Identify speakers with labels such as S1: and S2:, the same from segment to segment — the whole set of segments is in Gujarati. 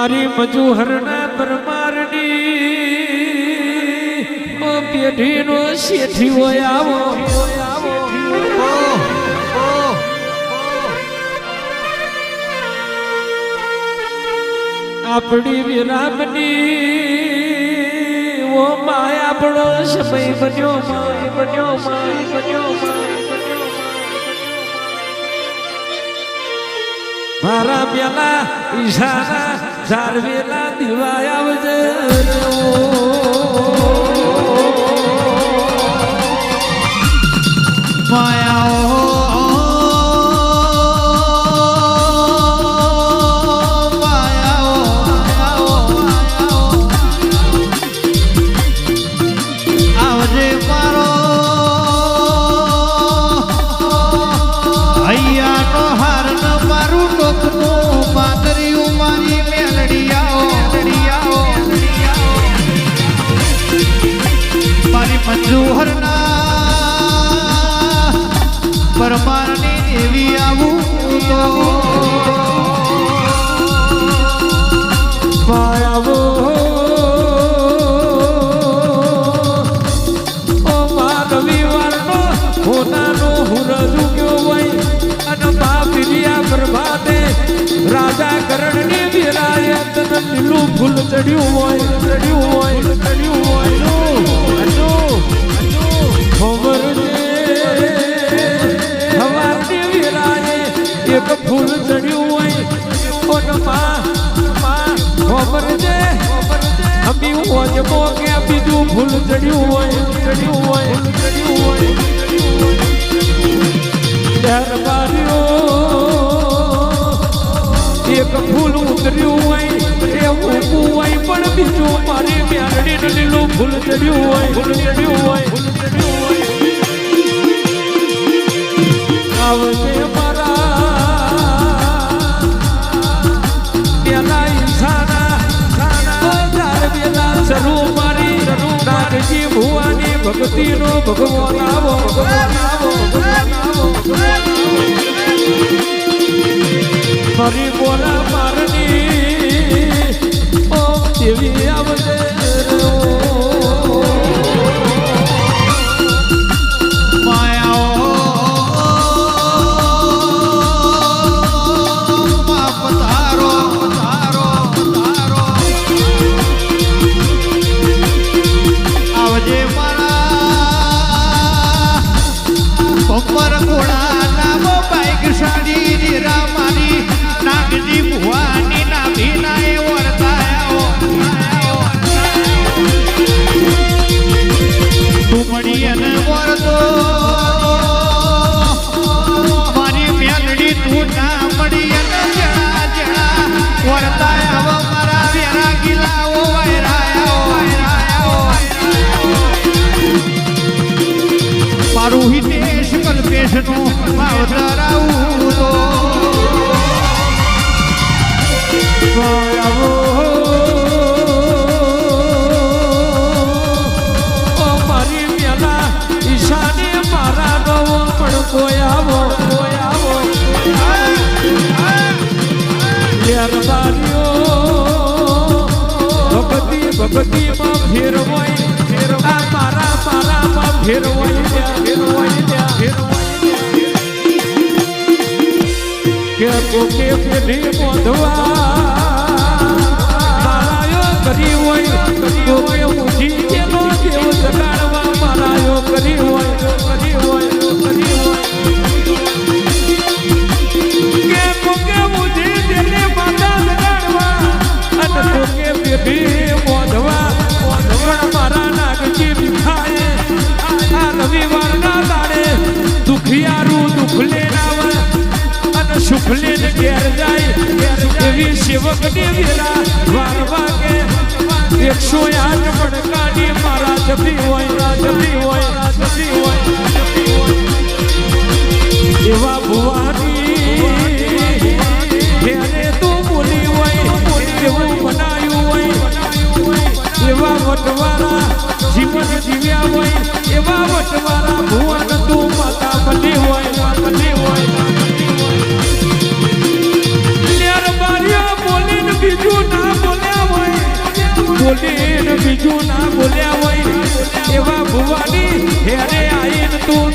S1: મારી મજુહરના પરમારની ઓ પેઢીનો શેઠી હોય આવો આપણી વિરામની ઓ માય આપણો સમય બન્યો, માય બન્યો માય બન્યો, માય મારા પેલા ઈશાના જાળવેલા દિવાય આવજે રે
S2: મંજુહરના પરમારની દેવી આવું તો
S1: માયાવો ઓ હોનાનો હુરજુ ગયો હોય અને મા પ્રભાતે રાજા કરણની ફૂલ ચડ્યું હોય ચડ્યું હોય ચડ્યું હોય. ખબર છે સવારની વિરાય એક ફૂલ ચડ્યું હોય ખબર છે અમી ઓજમો કે બીજું ફૂલ ચડ્યું હોય ચડ્યું હોય ચડ્યું હોય લીલું ચડ્યું હોય ચડ્યું હોય આવજે મારા પેલા પેલા શરૂ મારી નાગજી ભુવાની ભક્તિનો ભગવાન આવો ભગવાન આવો ભગવાન આવો ફરી બોલા મારની ઓ દેવી આવજે
S2: કલ્પેશનું માવતર આવું તો
S1: આવો મારી મેલા ઈશાને મારા નવો પણ કોઈ આવો કોઈ આવો. ભક્તિ, ભક્તિમાં ફેરવાય આ મારા મારામાં ફેરવાય ત્યાં ફેરવાય ત્યાં ફેરવાય કે કોકે પેઢી મોધવા હોય કોકે ઊંચી કેનો દેવ મારાયો કરી હોય કરી હોય. લઈને ઘેર જાય એવી સેવકની વેરા વાર વાગે. એકસો આઠ મણકાની મારા જપી હોય જપી હોય જપી હોય એવા ભુવાની બીજું ના બોલ્યા હોય, એવા ભુવાની હેરે આવીને તું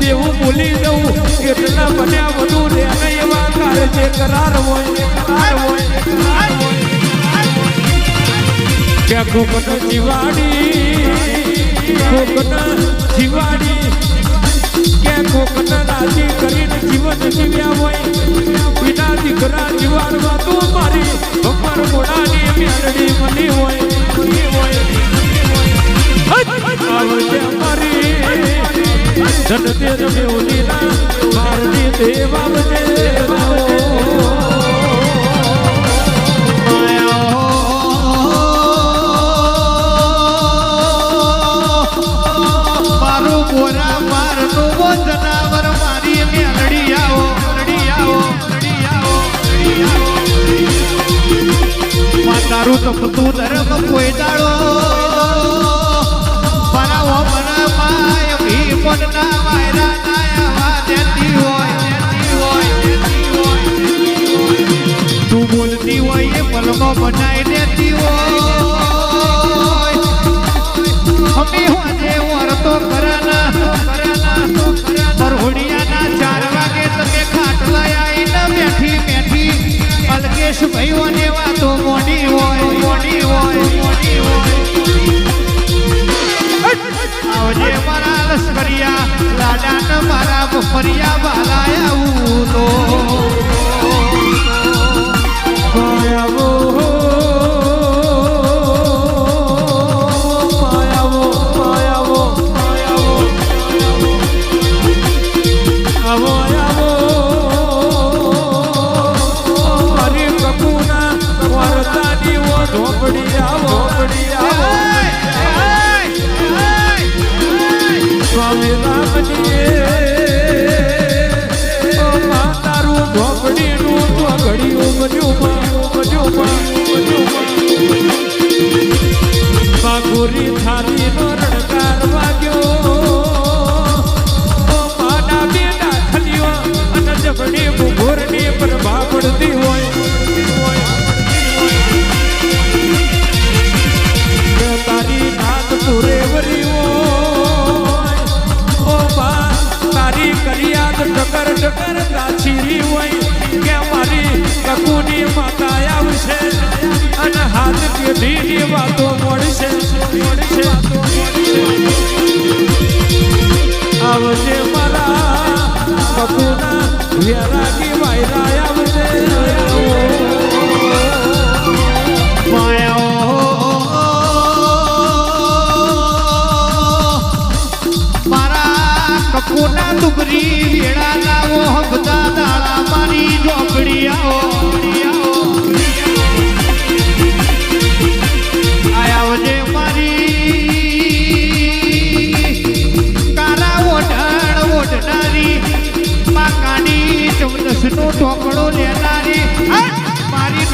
S1: તેવું બોલી દઉં એટલા બન્યા વધુ અને એવા કાળજે કરાર હોય કરાર હોય. કરાર હોય કોકન જીવાડી કોકન જીવાડી. કે કોકન રાજી કરીને જીવન જીવ્યા હોય. વિના દીકરા જીવાડવા તું મારી ભમર મોડાની મેળડી મની હોય.
S2: મેલડી આવો મેલડી આવો માં તારું તપતું ધર્મ કોઈ દાડો. ભી મન ના માયરા નાયા વા દેતી હોય દેતી હોય દેતી હોય દેતી હોય. તું બોલતી હોય એ પલમો બનાવી દેતી હોય અમે હોજે વરતો કરાના કરાના પરહોડિયાના ચાર વાગે તમે ખાટલા બફરિયા બાલાયા આવું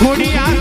S1: મારી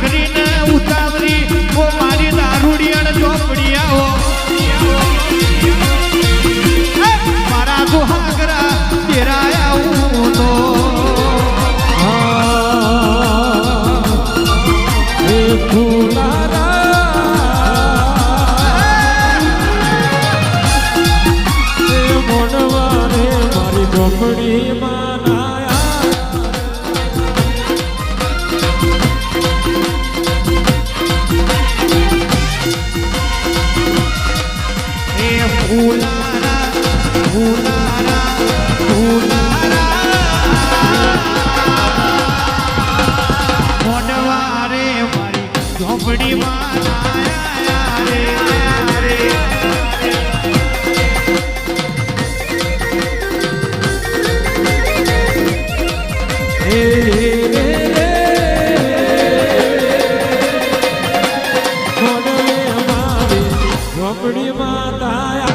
S1: I,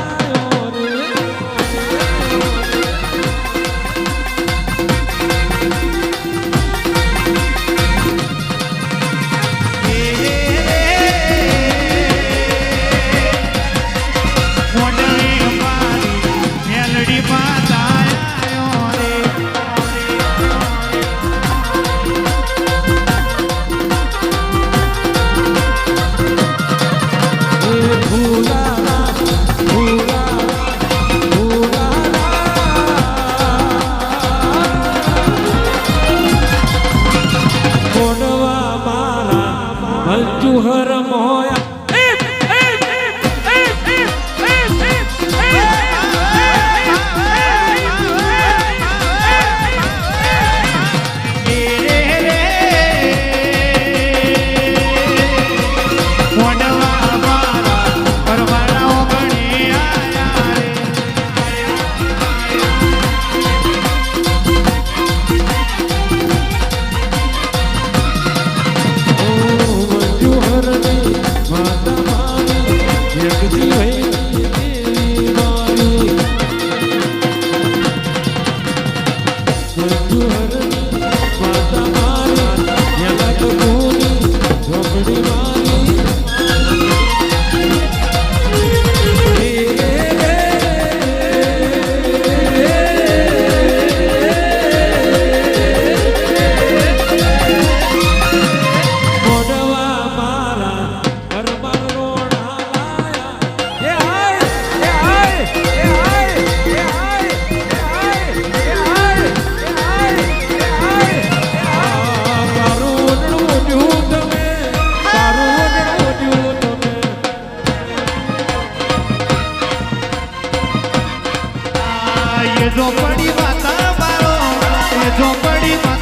S2: એ ઝોપડી માતા મારો એ ઝોપડી માતા